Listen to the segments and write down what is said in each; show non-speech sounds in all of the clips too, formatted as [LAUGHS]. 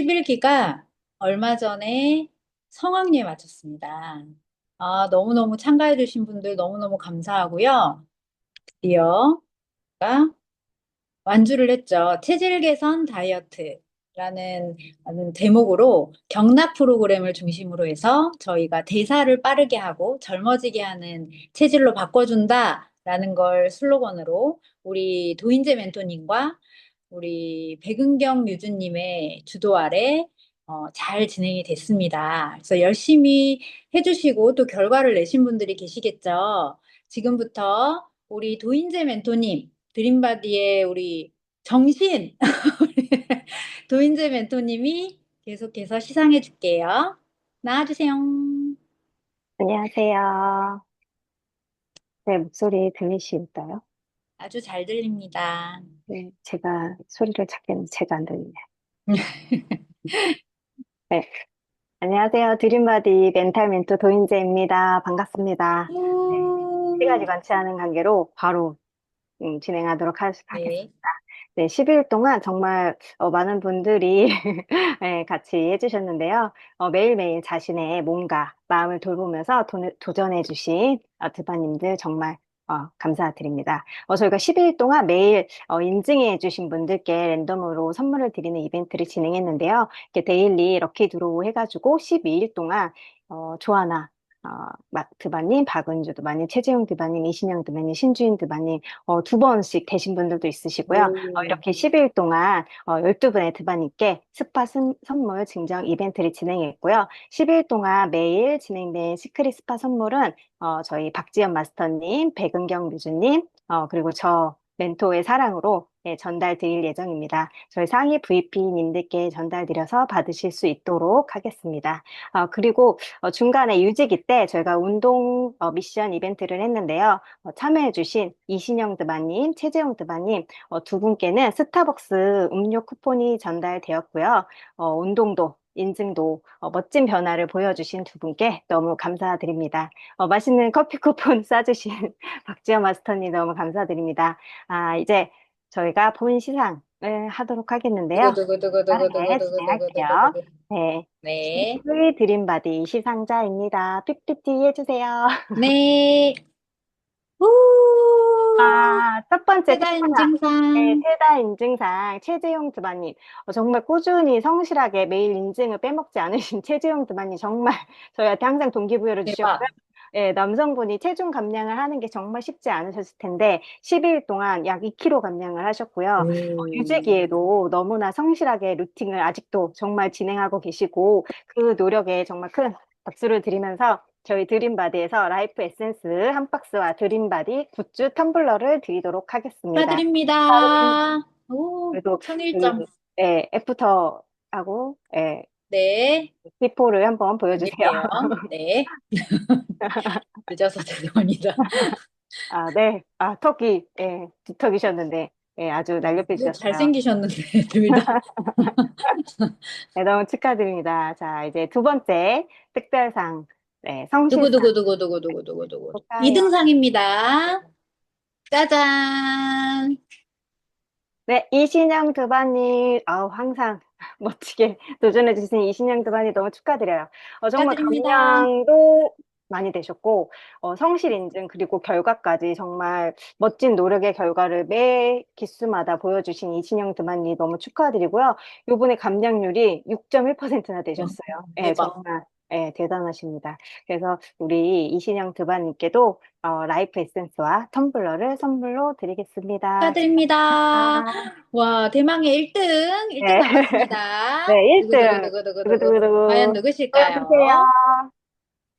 11기가 얼마 전에 성황리에 마쳤습니다. 아, 너무너무 참가해 주신 분들 너무너무 감사하고요. 드디어 완주를 했죠. 체질 개선 다이어트라는 라는 대목으로 경락 프로그램을 중심으로 해서 저희가 대사를 빠르게 하고 젊어지게 하는 체질로 바꿔준다라는 걸 슬로건으로 우리 도인재 멘토님과 우리 백은경 유주님의 주도 아래 어, 잘 진행이 됐습니다. 그래서 열심히 해주시고 또 결과를 내신 분들이 계시겠죠. 지금부터 우리 도인재 멘토님, 드림바디의 우리 정신, [LAUGHS] 도인재 멘토님이 계속해서 시상해 줄게요. 나와주세요. 안녕하세요. 네, 목소리 들리실까요? 아주 잘 들립니다. 네, 제가 소리를 작게는 제가 안 들리네요. [LAUGHS] 네, 안녕하세요. 드림바디 멘탈 멘토 도인재입니다. 반갑습니다. 시간이 많지 않은 관계로 바로 음, 진행하도록 하, 하겠습니다. 네. 네, 10일 동안 정말 어, 많은 분들이 [LAUGHS] 네, 같이 해주셨는데요. 어, 매일매일 자신의 몸과 마음을 돌보면서 도, 도전해주신 어, 드바님들 정말 어, 감사드립니다. 어, 저희가 10일 동안 매일 어, 인증해 주신 분들께 랜덤으로 선물을 드리는 이벤트를 진행했는데요. 이렇게 데일리 럭키 드로우 해가지고 12일 동안 어, 조하나 어, 막 드바님, 박은주 드바님, 최재용 드바님, 이신영 드바님, 신주인 드바님 어, 두 번씩 되신 분들도 있으시고요. 어, 오. 이렇게 10일 동안 어, 12분의 드바님께 스파 선- 선물 증정 이벤트를 진행했고요. 10일 동안 매일 진행된 시크릿 스파 선물은 어, 저희 박지연 마스터님, 백은경 뮤즈님, 어, 그리고 저 멘토의 사랑으로 예, 전달 드릴 예정입니다. 저희 상위 VP님들께 전달 드려서 받으실 수 있도록 하겠습니다. 어, 그리고 어, 중간에 유지기 때 저희가 운동 어, 미션 이벤트를 했는데요. 어, 참여해주신 이신영 드바님, 최재용 드바님 어, 두 분께는 스타벅스 음료 쿠폰이 전달되었고요. 어, 운동도 인증도 어, 멋진 변화를 보여주신 두 분께 너무 감사드립니다. 어, 맛있는 커피 쿠폰 [LAUGHS] 싸주신 [LAUGHS] 박지연 마스터님 너무 감사드립니다. 아, 이제 저희가 본 시상을 하도록 하겠는데요. 빠르게 진행할게요. 네. 네. 네. 저희 드림바디 시상자입니다. PPT 해주세요. 네. 아, 첫 번째 세다 특별상. 네, 세다 인증상 최재용 드바님 어, 정말 꾸준히 성실하게 매일 인증을 빼먹지 않으신 최재용 드바님 정말 저희한테 항상 동기부여를 주셨고요. 예, 남성분이 체중 감량을 하는 게 정말 쉽지 않으셨을 텐데 10일 동안 약 2kg 감량을 하셨고요. 어, 오. 유지기에도 너무나 성실하게 루틴을 아직도 정말 진행하고 계시고 그 노력에 정말 큰 박수를 드리면서 저희 드림바디에서 라이프 에센스 한 박스와 드림바디 굿즈 텀블러를 드리도록 하겠습니다. 축하드립니다. 오, 그래도 천일점. 그, 예, 애프터하고 예, 네. 비포를 한번 보여주세요. 네. [LAUGHS] 늦어서 죄송합니다. 아, 네. 아, 턱이 예, 두턱이셨는데 예, 아주 날렵해 주셨어요. 잘생기셨는데, 둘 다. [LAUGHS] 네, 너무 축하드립니다. 자, 이제 두 번째 특별상 네, 성실상 두구두구두구두구두구두구두구. 볼까요? 2등상입니다. 짜잔. 네, 이신영 드바님, 아우, 항상 멋지게 [LAUGHS] 도전해 주신 이신영 드바님 너무 축하드려요. 어, 정말 축하드립니다. 감량도 많이 되셨고, 어, 성실 인증, 그리고 결과까지 정말 멋진 노력의 결과를 매 기수마다 보여주신 이신영 드바님 너무 축하드리고요. 요번에 감량률이 6.1%나 되셨어요. 예, 대박. 정말. 예, 대단하십니다. 그래서 우리 이신영 드바님께도 어, 라이프 에센스와 텀블러를 선물로 드리겠습니다. 축하드립니다. 아, 와, 대망의 1등. 1등 네. 남았습니다. [LAUGHS] 네, 1등. 두구두구두구두구두구. 두구두구두구. 과연 누구실까요? 보여주세요.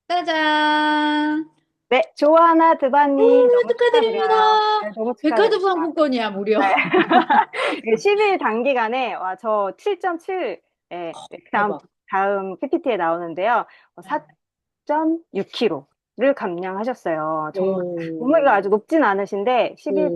짜잔. 네, 조하나 드바님 너무 축하드립니다. 네, 너무 백화점 축하드립니다. 상품권이야, 무려. 네. [LAUGHS] 10일 단기간에 와, 저 7.7, 예, 다음, 대박. 다음 PPT에 나오는데요. 어, 4.6kg. 를 감량하셨어요. 정말 오, 몸무게가 아주 높진 않으신데 11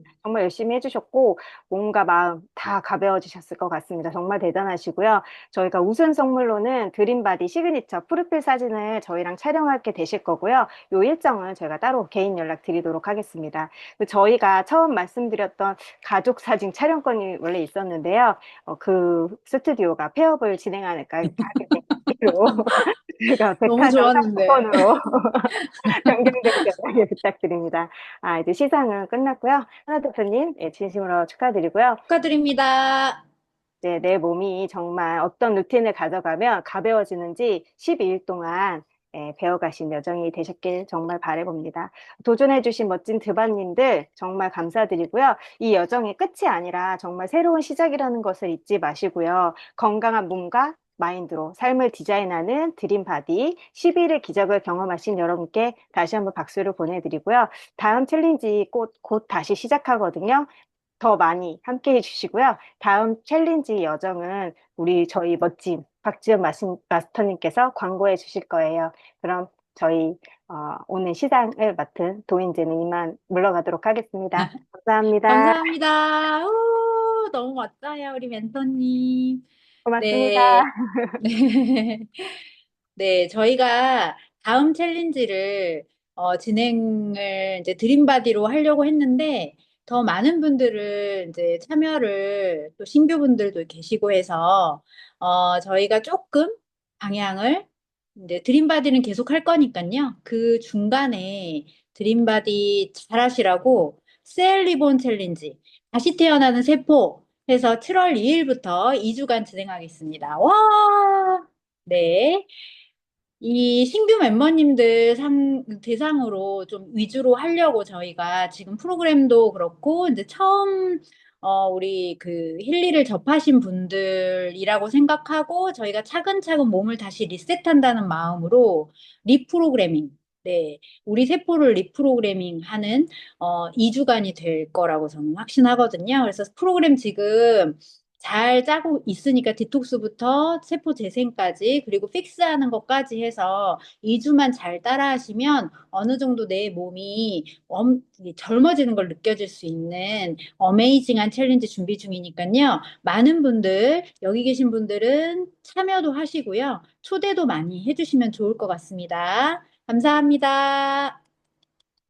오, 정말 열심히 해주셨고 몸과 마음 다 가벼워지셨을 것 같습니다. 정말 대단하시고요. 저희가 우선 선물로는 드림바디 시그니처 프로필 사진을 저희랑 촬영하게 되실 거고요. 요 일정은 저희가 따로 개인 연락 드리도록 하겠습니다. 그 저희가 처음 말씀드렸던 가족 사진 촬영권이 원래 있었는데요. 어, 그 스튜디오가 폐업을 진행하니까 하게 되기로 제가 [LAUGHS] 너무 좋았는데. 변경되게 [LAUGHS] 연락을 부탁드립니다. 아, 이제 시상은 끝났고요. 하나 대표님, 예, 진심으로 축하드리고요. 축하드립니다. 이제 내 몸이 정말 어떤 루틴을 가져가면 가벼워지는지 12일 동안 예, 배워가신 여정이 되셨길 정말 바라봅니다. 도전해주신 멋진 드바님들 정말 감사드리고요. 이 여정이 끝이 아니라 정말 새로운 시작이라는 것을 잊지 마시고요. 건강한 몸과 마인드로 삶을 디자인하는 드림바디 12일의 기적을 경험하신 여러분께 다시 한번 박수를 보내드리고요. 다음 챌린지 곧, 곧 다시 시작하거든요. 더 많이 함께 해주시고요. 다음 챌린지 여정은 우리 저희 멋진 박지연 마스터님께서 광고해 주실 거예요. 그럼 저희 어, 오늘 시상을 맡은 도인재는 이만 물러가도록 하겠습니다. [LAUGHS] 감사합니다. 감사합니다. 오, 너무 멋져요, 우리 멘토님. 네. [LAUGHS] 네, 저희가 다음 챌린지를 어, 진행을 이제 드림바디로 하려고 했는데 더 많은 분들을 이제 참여를 또 신규 분들도 계시고 해서 어, 저희가 조금 방향을 이제 드림바디는 계속 할 거니까요. 그 중간에 드림바디 잘하시라고 셀 리본 챌린지 다시 태어나는 세포 해서 7월 2일부터 2주간 진행하겠습니다. 와! 네. 이 신규 멤버님들 상, 대상으로 좀 위주로 하려고 저희가 지금 프로그램도 그렇고, 이제 처음, 어, 우리 그 힐리를 접하신 분들이라고 생각하고, 저희가 차근차근 몸을 다시 리셋한다는 마음으로 리프로그래밍, 네, 우리 세포를 리프로그래밍 하는, 어, 2주간이 될 거라고 저는 확신하거든요. 그래서 프로그램 지금 잘 짜고 있으니까 디톡스부터 세포 재생까지 그리고 픽스하는 것까지 해서 2주만 잘 따라하시면 어느 정도 내 몸이 엄, 젊어지는 걸 느껴질 수 있는 어메이징한 챌린지 준비 중이니까요. 많은 분들, 여기 계신 분들은 참여도 하시고요. 초대도 많이 해주시면 좋을 것 같습니다. 감사합니다.